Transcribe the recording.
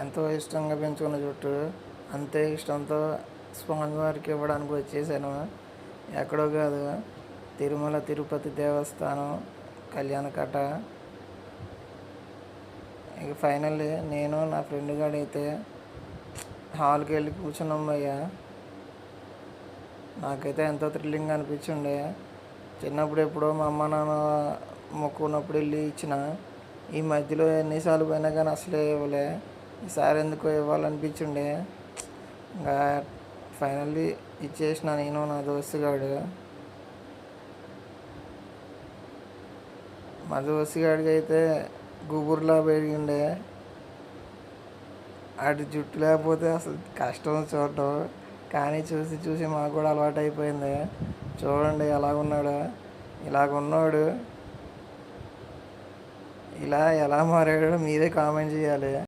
ఎంతో ఇష్టంగా పెంచుకున్న జుట్టు. అంతే ఇష్టంతో స్వామి వారికి ఇవ్వడానికి వచ్చేసాను. ఎక్కడో కాదు తిరుమల తిరుపతి దేవస్థానం కళ్యాణకట ఇక ఫైనల్లీ నేను నా ఫ్రెండ్ గాడు అయితే హాల్కి వెళ్ళి కూర్చున్నాం అయ్యా నాకైతే ఎంతో థ్రిల్లింగ్ అనిపించిండే చిన్నప్పుడు ఎప్పుడో మా అమ్మ నాన్న మొక్కున్నప్పుడు వెళ్ళి ఇచ్చిన ఈ మధ్యలో ఎన్నిసార్లు పోయినా కానీ అసలే ఇవ్వలే. ఈసారి ఎందుకు ఇవ్వాలనిపించిండే. ఇంకా ఫైనల్లీ ఇచ్చేసిన నేను నా దోస్తుగాడు మా దోస్తుగాడికి అయితే గుబుర్లా పెరిగిండే. అటు జుట్టు లేకపోతే అసలు కష్టం చూడటం కానీ చూసి చూసి మాకు కూడా అలవాటు అయిపోయింది చూడండి ఎలాగున్నాడు. ఇలాగున్నాడు ఉన్నాడు ఇలా ఎలా మారాడో మీరే కామెంట్ చేయాలి.